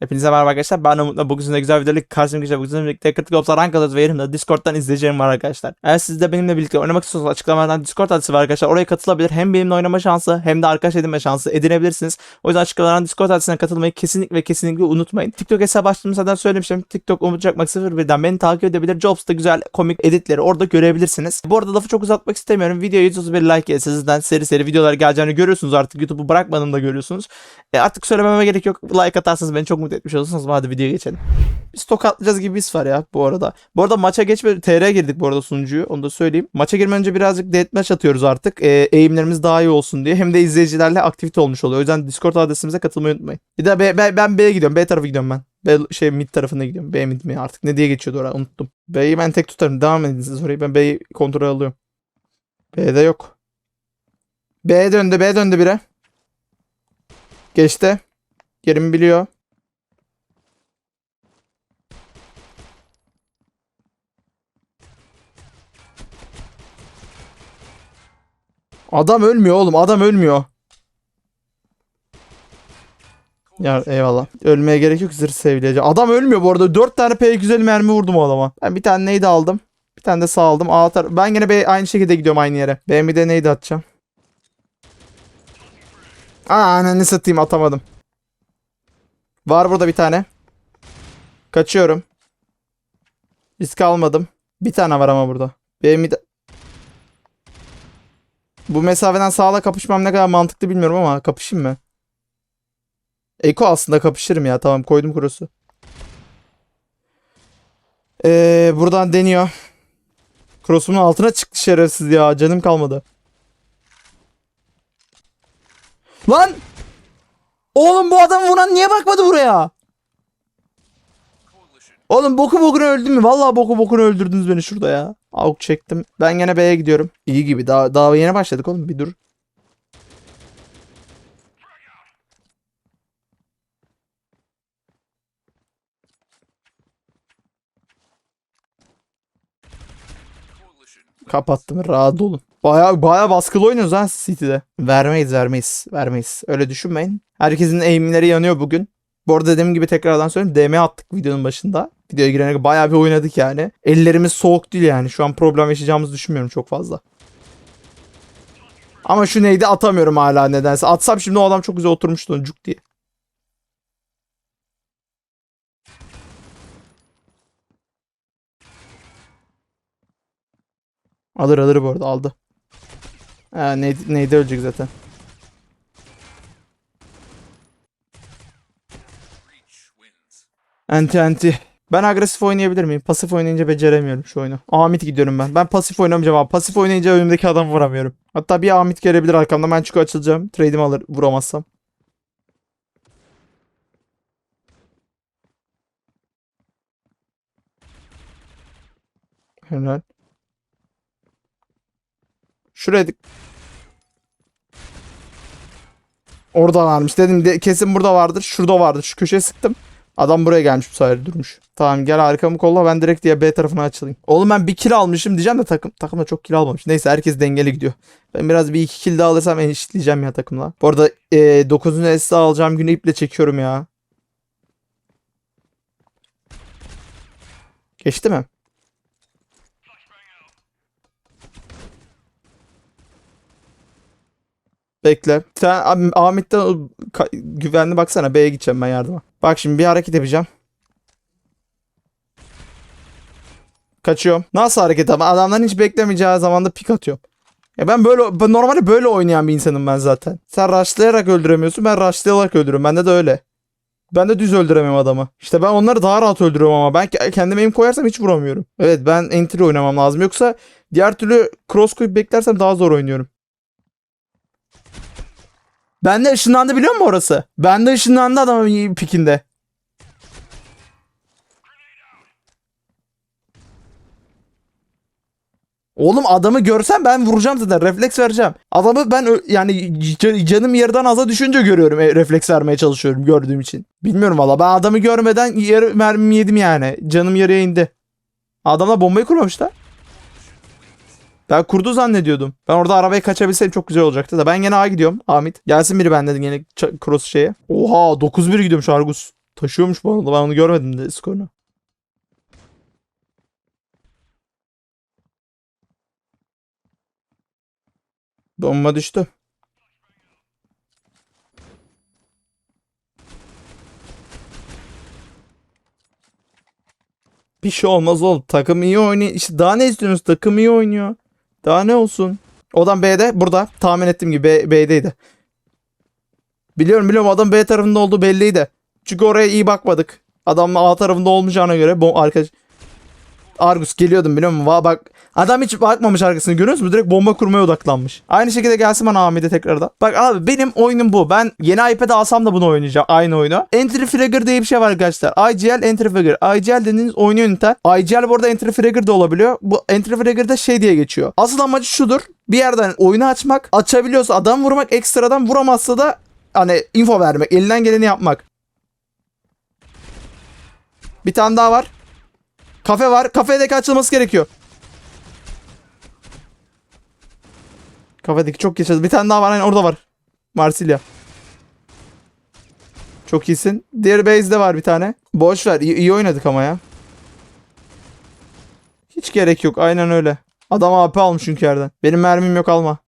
Hepinize merhaba arkadaşlar. Ben Umut'la bugün sizinle güzel videolarla karşımda bugün birlikte Critical Ops'la rank alıyoruz ve yerimde Discord'dan izleyeceğim var arkadaşlar. Eğer siz de benimle birlikte oynamak istiyorsanız açıklamalardan Discord adresi var arkadaşlar. Oraya katılabilir. Hem benimle oynama şansı hem de arkadaş edinme şansı edinebilirsiniz. O yüzden açıklamalardan Discord adresine katılmayı kesinlikle ve kesinlikle unutmayın. TikTok hesabı açtığımı zaten söylemiştim. TikTok Umut Çakmak 01'den beni takip edebilir. Jobs'ta güzel komik editleri orada görebilirsiniz. Bu arada lafı çok uzatmak istemiyorum. Videoya 131 like gelirse sizden seri seri videolar geleceğini görüyorsunuz artık. YouTube'u bırakmadığımı da görüyorsunuz. E artık söylememe gerek yok. Like atarsanız beni çok mutlu etmiş olursunuz. Hadi videoya geçelim. Biz tokatlayacağız gibi his var ya bu arada. Bu arada maça geçme TR girdik bu arada sunucuyu. Onu da söyleyeyim. Maça girmeden önce birazcık deathmatch atıyoruz artık. E, eğimlerimiz daha iyi olsun diye. Hem de izleyicilerle aktivite olmuş oluyor. O yüzden Discord adresimize katılmayı unutmayın. Bir de B- ben B'ye gidiyorum. B tarafı gidiyorum ben. B, şey mid tarafına gidiyorum. B mid mi artık ne diye geçiyordu oraya unuttum. B'yi ben tek tutarım. Devam edin siz orayı. Ben B'yi kontrol alıyorum. B'de yok. B döndü. B döndü bire. Geçti. Yerimi biliyor. Adam ölmüyor oğlum. Adam ölmüyor. Ya eyvallah. Ölmeye gerek yok zırh seviyece. Adam ölmüyor bu arada. 4 tane P250 mermi vurdum o adama. Ben bir tane neydi aldım. Bir tane de sağ aldım. A tar- ben gene B aynı şekilde gidiyorum aynı yere. Ben bir de neydi atacağım. Aa ananı satayım atamadım. Var burada bir tane. Kaçıyorum. Risk almadım. Bir tane var ama burada. Benim de... Bu mesafeden sağla kapışmam ne kadar mantıklı bilmiyorum ama kapışayım mı? Eko aslında kapışırım ya. Tamam koydum kurusu. Ee, buradan deniyor. Cross'umun altına çıktı şerefsiz ya. Canım kalmadı. Lan! Oğlum bu adam vuran niye bakmadı buraya? Oğlum boku bokunu öldüm mü? Vallahi boku bokunu öldürdünüz beni şurada ya. Avuk çektim. Ben gene B'ye gidiyorum. İyi gibi. Daha, daha yeni başladık oğlum. Bir dur. Kapattım. Rahat olun. Baya baya baskılı oynuyoruz ha City'de. Vermeyiz vermeyiz. Vermeyiz. Öyle düşünmeyin. Herkesin eğimleri yanıyor bugün. Bu arada dediğim gibi tekrardan söyleyeyim. DM attık videonun başında. Videoya girene bayağı bir oynadık yani. Ellerimiz soğuk değil yani. Şu an problem yaşayacağımızı düşünmüyorum çok fazla. Ama şu neydi atamıyorum hala nedense. Atsam şimdi o adam çok güzel oturmuştu cuk diye. Alır alır bu arada aldı. Ha, neydi, neydi ölecek zaten. Anti anti. Ben agresif oynayabilir miyim? Pasif oynayınca beceremiyorum şu oyunu. Amit gidiyorum ben. Ben pasif oynamayacağım abi. Pasif oynayınca önümdeki adamı vuramıyorum. Hatta bir Amit gelebilir arkamda. Ben çünkü açılacağım. Trade'imi alır vuramazsam. Helal. Şuraya Orada varmış. Dedim de, kesin burada vardır. Şurada vardır. Şu köşeye sıktım. Adam buraya gelmiş bu sefer durmuş. Tamam gel arkamı kolla ben direkt diye B tarafına açılayım. Oğlum ben bir kill almışım diyeceğim de takım takımda çok kill almamış. Neyse herkes dengeli gidiyor. Ben biraz bir iki kill daha alırsam eşitleyeceğim ya takımla. Bu arada e, 9. S'de alacağım günü iple çekiyorum ya. Geçti mi? Bekle. Sen Ahmet'ten güvenli baksana. B'ye gideceğim ben yardıma. Bak şimdi bir hareket yapacağım. Kaçıyorum. Nasıl hareket ama adamların hiç beklemeyeceği zamanda pik atıyorum. Ya ben böyle ben normalde böyle oynayan bir insanım ben zaten. Sen rushlayarak öldüremiyorsun. Ben rushlayarak öldürüyorum. Bende de öyle. Ben de düz öldüremiyorum adamı. İşte ben onları daha rahat öldürüyorum ama ben ke- kendime aim koyarsam hiç vuramıyorum. Evet ben entry oynamam lazım. Yoksa diğer türlü cross koyup beklersem daha zor oynuyorum. Ben de ışınlandı biliyor musun orası? Ben de ışınlandı adamın pikinde. Oğlum adamı görsem ben vuracağım zaten. Refleks vereceğim. Adamı ben yani canım yarıdan aza düşünce görüyorum. e, refleks vermeye çalışıyorum gördüğüm için. Bilmiyorum valla. Ben adamı görmeden yarı mermi yedim yani. Canım yarıya indi. Adamlar bombayı kurmamış da. Ben kurdu zannediyordum. Ben orada arabaya kaçabilseydim çok güzel olacaktı da. Ben gene A gidiyorum. Ahmet. Gelsin biri benden yine ç- cross şeye. Oha 9-1 gidiyorum şu Argus. Taşıyormuş bu arada ben onu görmedim de skorunu. Bomba düştü. Bir şey olmaz oğlum. Takım iyi oynuyor. İşte daha ne istiyorsunuz? Takım iyi oynuyor. Daha ne olsun? Odan B'de burada. Tahmin ettiğim gibi B, B'deydi. Biliyorum biliyorum adam B tarafında olduğu belliydi. Çünkü oraya iyi bakmadık. Adam A tarafında olmayacağına göre bu arkadaş Argus geliyordum biliyor musun? Va bak adam hiç bakmamış arkasını görüyor musun? Direkt bomba kurmaya odaklanmış. Aynı şekilde gelsin bana Ahmet'e tekrardan. Bak abi benim oyunum bu. Ben yeni iPad alsam da bunu oynayacağım. Aynı oyunu. Entry Fragger diye bir şey var arkadaşlar. IGL Entry Fragger. IGL dediğiniz oyunu yöneten. IGL bu arada Entry Fragger de olabiliyor. Bu Entry Fragger'da şey diye geçiyor. Asıl amacı şudur. Bir yerden oyunu açmak. Açabiliyorsa adam vurmak. Ekstradan vuramazsa da hani info vermek. Elinden geleni yapmak. Bir tane daha var. Kafe var. Kafedeki açılması gerekiyor. Kafedeki çok geçeceğiz. Bir tane daha var. Aynen orada var. Marsilya. Çok iyisin. Diğer base'de var bir tane. Boş ver. İyi, iyi oynadık ama ya. Hiç gerek yok. Aynen öyle. Adam AP almış çünkü yerden. Benim mermim yok alma.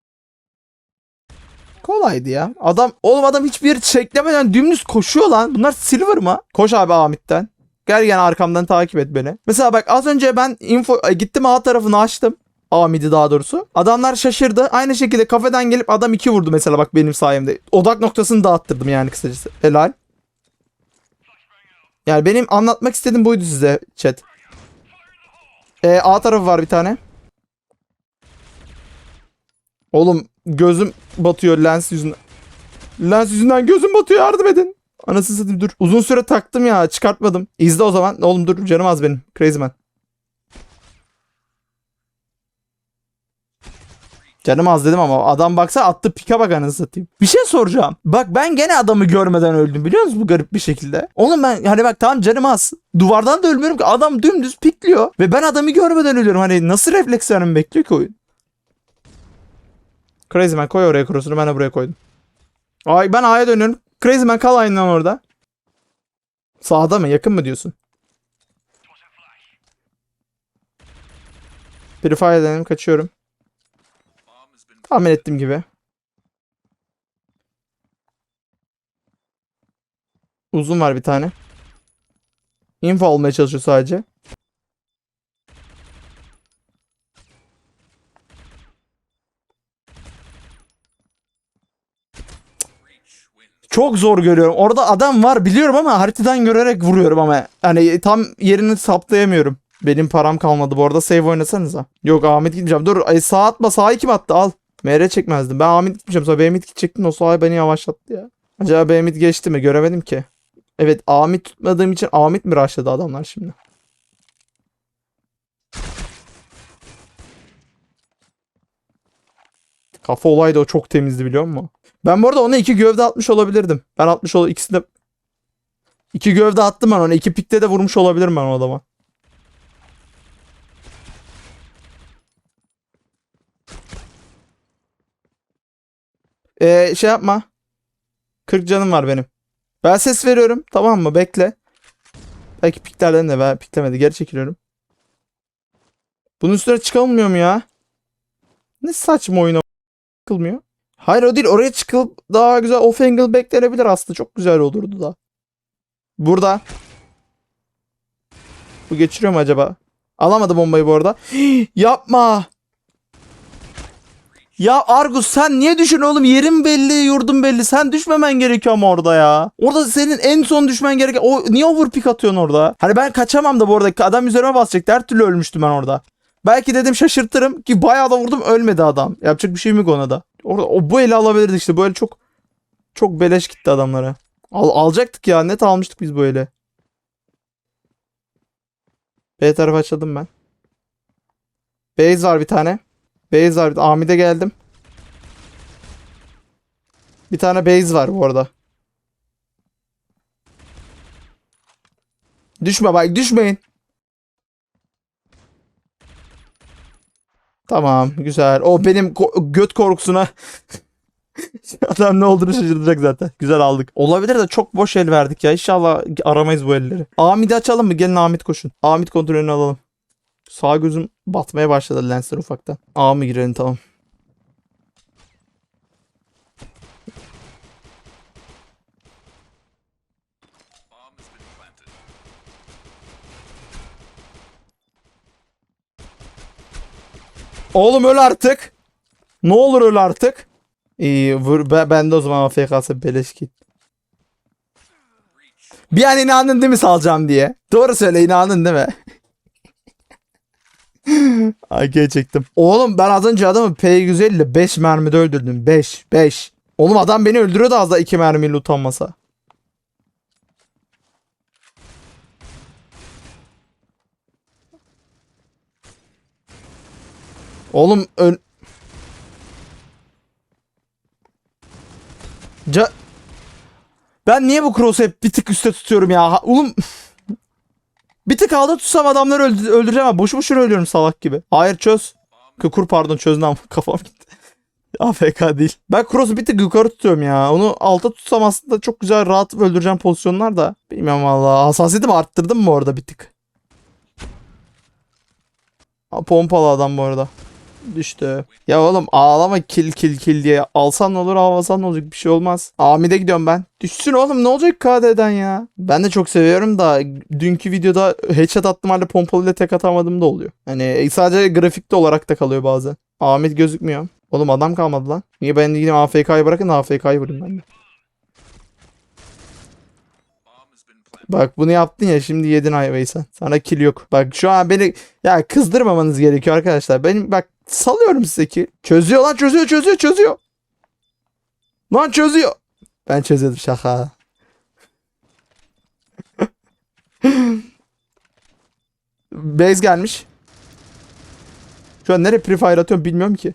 Kolaydı ya. Adam oğlum adam hiçbir çeklemeden dümdüz koşuyor lan. Bunlar silver mı? Koş abi Ahmet'ten. Gel gel arkamdan takip et beni. Mesela bak az önce ben info e, gittim A tarafını açtım. A midi daha doğrusu. Adamlar şaşırdı. Aynı şekilde kafeden gelip adam 2 vurdu mesela bak benim sayemde. Odak noktasını dağıttırdım yani kısacası. Helal. Yani benim anlatmak istediğim buydu size chat. E, A tarafı var bir tane. Oğlum gözüm batıyor lens yüzünden. Lens yüzünden gözüm batıyor yardım edin. Anasını satayım dur. Uzun süre taktım ya çıkartmadım. İzle o zaman. Oğlum dur canım az benim. Crazy man. Canım az dedim ama adam baksa attı pika bak anasını satayım. Bir şey soracağım. Bak ben gene adamı görmeden öldüm biliyor musun bu garip bir şekilde. Oğlum ben hani bak tamam canım az. Duvardan da ölmüyorum ki adam dümdüz pikliyor. Ve ben adamı görmeden ölüyorum. Hani nasıl reflekslerim bekliyor ki oyun? Crazy man koy oraya cross'unu ben de buraya koydum. Ay ben A'ya dönüyorum. Crazy man kal aynen orada. Sağda mı? Yakın mı diyorsun? Purify edelim. Kaçıyorum. Tahmin ettiğim gibi. Uzun var bir tane. Info almaya çalışıyor sadece. Çok zor görüyorum. Orada adam var biliyorum ama haritadan görerek vuruyorum ama. Hani tam yerini saptayamıyorum. Benim param kalmadı bu arada. Save oynasanıza. Yok Ahmet gitmeyeceğim. Dur ay, sağ atma. Sağa kim attı? Al. MR çekmezdim. Ben Ahmet gitmeyeceğim. Sonra Behmit gidecektim. O sağa beni yavaşlattı ya. Acaba Behmit geçti mi? Göremedim ki. Evet Ahmet tutmadığım için Ahmet mi rushladı adamlar şimdi? Kafa olaydı o çok temizdi biliyor musun? Ben bu arada ona iki gövde atmış olabilirdim. Ben atmış ol ikisini de iki gövde attım ben ona. İki pikte de vurmuş olabilirim ben o adama. Ee, şey yapma. 40 canım var benim. Ben ses veriyorum. Tamam mı? Bekle. Belki piklerden de ben piklemedi. Geri çekiliyorum. Bunun üstüne çıkılmıyor mu ya? Ne saçma oyun o. Hayır o değil. Oraya çıkıp daha güzel off angle beklenebilir aslında. Çok güzel olurdu da. Burada. Bu geçiriyor mu acaba? Alamadı bombayı bu arada. Yapma. Ya Argus sen niye düşün oğlum? Yerin belli, yurdun belli. Sen düşmemen gerekiyor ama orada ya. Orada senin en son düşmen gereken... O, niye overpick atıyorsun orada? Hani ben kaçamam da bu arada. Adam üzerime basacaktı. Her türlü ölmüştüm ben orada. Belki dedim şaşırtırım ki bayağı da vurdum ölmedi adam. Yapacak bir şey mi yok ona da. Orada o bu eli alabilirdi işte. El çok çok beleş gitti adamlara. Al, alacaktık ya. Net almıştık biz bu eli. B tarafı açıldım ben. Base var bir tane. Base var. Amide geldim. Bir tane base var bu arada. Düşme bak düşmeyin. Tamam güzel. O benim ko- göt korkusuna Adam ne olduğunu şaşıracak zaten. Güzel aldık. Olabilir de çok boş el verdik ya. İnşallah aramayız bu elleri. Amit'i açalım mı? Gelin Amit koşun. Amit kontrolünü alalım. Sağ gözüm batmaya başladı lensler ufaktan. A mı girelim tamam. Oğlum öl artık. Ne olur öl artık. İyi vur. Ben, de o zaman AFK'sı beleş git. Bir an inandın değil mi salacağım diye. Doğru söyle inandın değil mi? AK çektim. Oğlum ben az önce adamı P150 ile 5 mermide öldürdüm. 5. 5. Oğlum adam beni öldürüyordu az da 2 mermiyle utanmasa. Oğlum ön... Ca... Ben niye bu cross'u hep bir tık üstte tutuyorum ya? Oğlum... bir tık alda tutsam adamları öldü- öldüreceğim ama boşu boşuna ölüyorum salak gibi. Hayır çöz. Kukur pardon çöz lan kafam gitti. AFK değil. Ben cross'u bir tık yukarı tutuyorum ya. Onu alta tutsam aslında çok güzel rahat öldüreceğim pozisyonlar da. Bilmiyorum valla. Hassasiyetimi arttırdım mı orada bir tık? Ha, pompalı adam bu arada. Düştü. Ya oğlum ağlama kill kill kill diye. Alsan olur almasan ne olacak bir şey olmaz. Amide gidiyorum ben. Düşsün oğlum ne olacak KD'den ya. Ben de çok seviyorum da dünkü videoda headshot attım halde pompalıyla tek atamadım da oluyor. Hani sadece grafikte olarak da kalıyor bazen. Ahmet gözükmüyor. Oğlum adam kalmadı lan. Niye ben de gideyim AFK'yı bırakın AFK'yı vurayım ben de. Bak bunu yaptın ya şimdi yedin ayvayı sen. Sana kill yok. Bak şu an beni ya kızdırmamanız gerekiyor arkadaşlar. Benim bak salıyorum size ki. Çözüyor lan çözüyor çözüyor çözüyor. Lan çözüyor. Ben çözüyordum şaka. Base gelmiş. Şu an nereye prefire atıyorum bilmiyorum ki.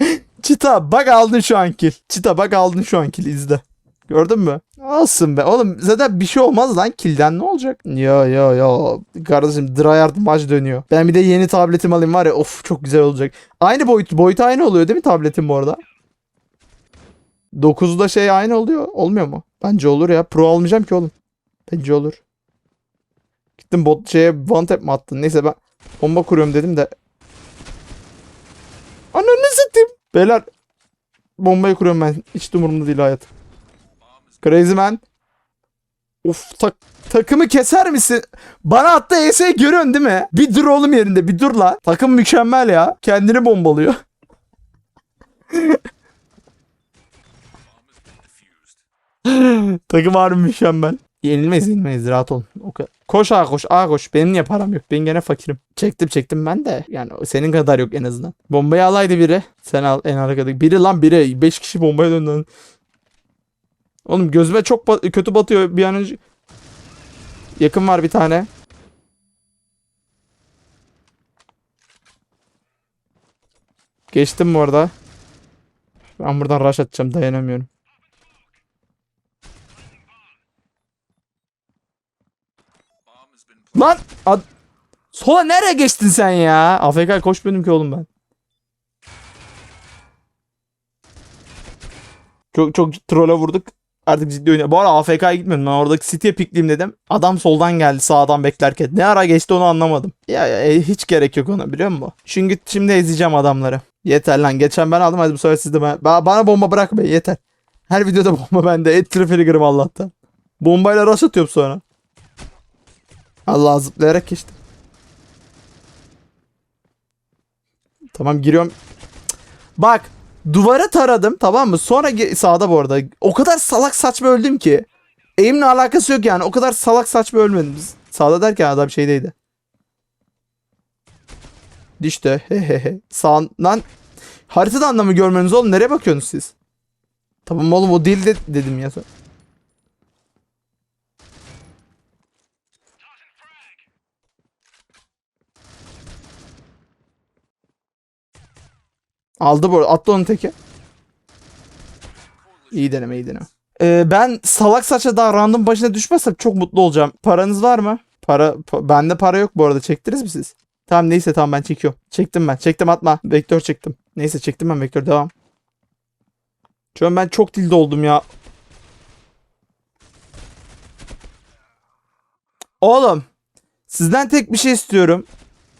Çita bak aldın şu an kill. Çita bak aldın şu an kill izle. Gördün mü? Alsın be. Oğlum zaten bir şey olmaz lan kilden ne olacak? Yo yo yo. Kardeşim Dryard maç dönüyor. Ben bir de yeni tabletim alayım var ya of çok güzel olacak. Aynı boyut. Boyutu aynı oluyor değil mi tabletim bu arada? 9'da şey aynı oluyor. Olmuyor mu? Bence olur ya. Pro almayacağım ki oğlum. Bence olur. Gittim bot şeye one tap mi attın? Neyse ben bomba kuruyorum dedim de. Ananı satayım. Beyler bombayı kuruyorum ben. Hiç umurumda değil hayat. Crazy Man. Of tak takımı keser misin? Bana attı ES görüyorsun değil mi? Bir dur oğlum yerinde bir dur la. Takım mükemmel ya. Kendini bombalıyor. Takım harbi mükemmel. Yenilmeyiz yenilmeyiz rahat olun. O. Koş ağa koş ağa koş. Benim niye param yok? Ben gene fakirim. Çektim çektim ben de. Yani senin kadar yok en azından. Bombayı alaydı biri. Sen al en arkadaki. Biri lan biri. 5 kişi bombaya döndü. Oğlum gözüme çok ba- kötü batıyor bir an önce. Yakın var bir tane. Geçtim bu arada. Ben buradan rush atacağım dayanamıyorum. Lan! Ad- Sola nereye geçtin sen ya? AFK koşmuyordum ki oğlum ben. Çok çok trolle vurduk. Artık ciddi oynuyor. Bu arada AFK'ya gitmedim. Ben oradaki City'ye pikleyeyim dedim. Adam soldan geldi sağdan beklerken. Ne ara geçti onu anlamadım. Ya, ya, e, hiç gerek yok ona biliyor musun? Çünkü şimdi ezeceğim adamları. Yeter lan. Geçen ben aldım hadi bu sefer siz ben. Ba- bana bomba bırak be yeter. Her videoda bomba bende. Et trigger'ım Allah'tan. Bombayla rush atıyorum sonra. Allah zıplayarak geçti. Tamam giriyorum. Bak duvara taradım tamam mı? Sonra sağda bu arada. O kadar salak saçma öldüm ki. Eğimle alakası yok yani. O kadar salak saçma ölmedim biz. Sağda derken adam şeydeydi. Düştü. Hehehe. Sağından haritadan da mı görmeniz oğlum? Nereye bakıyorsunuz siz? Tamam oğlum o değil de dedim ya. Aldı bu arada. Attı onun teki. İyi deneme iyi deneme. Ee, ben salak saçla daha random başına düşmezsem çok mutlu olacağım. Paranız var mı? Para pa- bende para yok bu arada. Çektiniz mi siz? Tamam neyse tamam ben çekiyorum. Çektim ben. Çektim atma. Vektör çektim. Neyse çektim ben vektör devam. Şu an ben çok dilde oldum ya. Oğlum. Sizden tek bir şey istiyorum.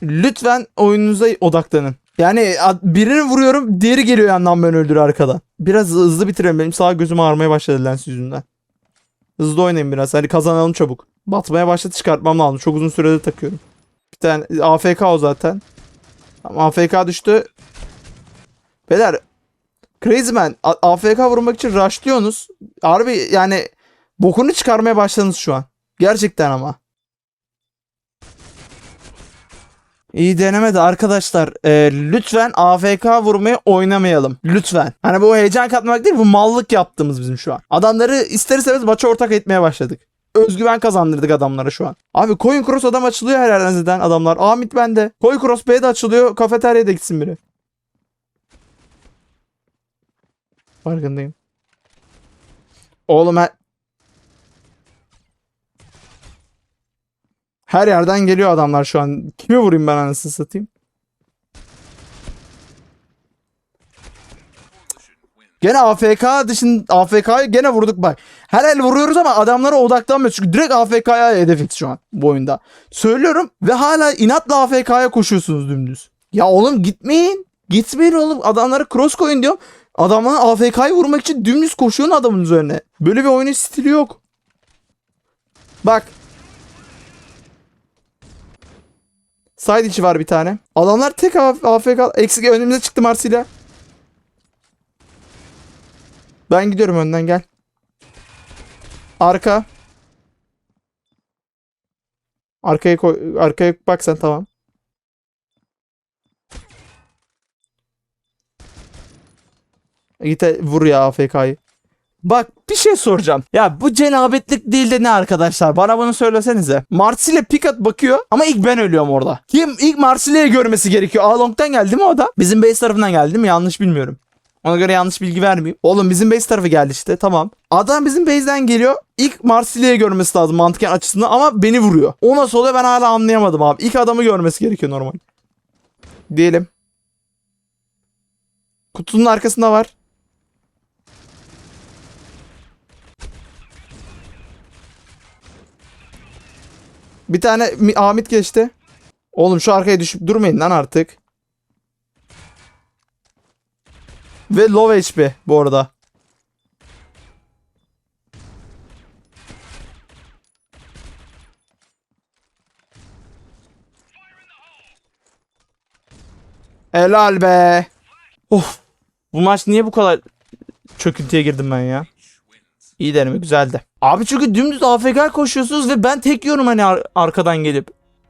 Lütfen oyununuza odaklanın. Yani birini vuruyorum diğeri geliyor yandan beni öldürüyor arkadan. Biraz hızlı bitirelim. Benim sağ gözüm ağrımaya başladı lens yüzünden. Hızlı oynayın biraz. Hadi kazanalım çabuk. Batmaya başladı çıkartmam lazım. Çok uzun süredir takıyorum. Bir tane AFK o zaten. Tamam AFK düştü. Beyler Crazy Man AFK vurmak için rushlıyorsunuz. Harbi yani bokunu çıkarmaya başladınız şu an. Gerçekten ama. İyi denemedi arkadaşlar. Ee, lütfen AFK vurmayı oynamayalım. Lütfen. Hani bu heyecan katmak değil bu mallık yaptığımız bizim şu an. Adamları ister istemez maça ortak etmeye başladık. Özgüven kazandırdık adamlara şu an. Abi coin cross adam açılıyor her yerden zaten adamlar. Amit bende. Coin cross B'de açılıyor. Kafeteryaya da gitsin biri. Farkındayım. Oğlum her... Her yerden geliyor adamlar şu an. Kimi vurayım ben anasını satayım? Gene AFK dışın AFK'yı gene vurduk bak. Her el vuruyoruz ama adamlara odaklanmıyoruz. Çünkü direkt AFK'ya hedefiz şu an bu oyunda. Söylüyorum ve hala inatla AFK'ya koşuyorsunuz dümdüz. Ya oğlum gitmeyin. Gitmeyin oğlum. Adamlara cross koyun diyorum. Adamlar AFK'yı vurmak için dümdüz koşuyorsun adamın üzerine. Böyle bir oyunun stili yok. Bak. Side içi var bir tane. Adamlar tek AFK eksik önümüze çıktı Marsilya. Ben gidiyorum önden gel. Arka. Arkaya koy arkaya bak sen tamam. Git e, vur ya AFK'yı. Bak bir şey soracağım. Ya bu cenabetlik değil de ne arkadaşlar? Bana bunu söylesenize. Marsilya pikat bakıyor ama ilk ben ölüyorum orada. Kim ilk Marsilya'yı görmesi gerekiyor? Along'dan geldi mi o da? Bizim base tarafından geldi değil mi? Yanlış bilmiyorum. Ona göre yanlış bilgi vermeyeyim. Oğlum bizim base tarafı geldi işte tamam. Adam bizim base'den geliyor. İlk Marsilya'yı görmesi lazım mantıken açısından ama beni vuruyor. O nasıl oluyor ben hala anlayamadım abi. İlk adamı görmesi gerekiyor normal. Diyelim. Kutunun arkasında var. Bir tane Hamit geçti. Oğlum şu arkaya düşüp durmayın lan artık. Ve low HP bu arada. Helal be. Of. Bu maç niye bu kadar çöküntüye girdim ben ya? İyi deneme güzeldi. Abi çünkü dümdüz AFK koşuyorsunuz ve ben tek yiyorum hani ar- arkadan gelip.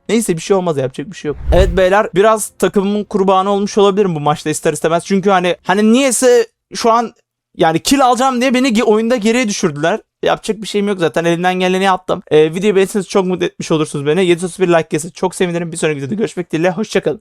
Neyse bir şey olmaz yapacak bir şey yok. Evet beyler biraz takımımın kurbanı olmuş olabilirim bu maçta ister istemez. Çünkü hani hani niyeyse şu an yani kill alacağım diye beni oyunda geriye düşürdüler. Yapacak bir şeyim yok zaten elimden geleni yaptım. Ee, videoyu beğenirseniz çok mutlu etmiş olursunuz beni. 731 like gelsin çok sevinirim. Bir sonraki videoda görüşmek dileğiyle. Hoşçakalın.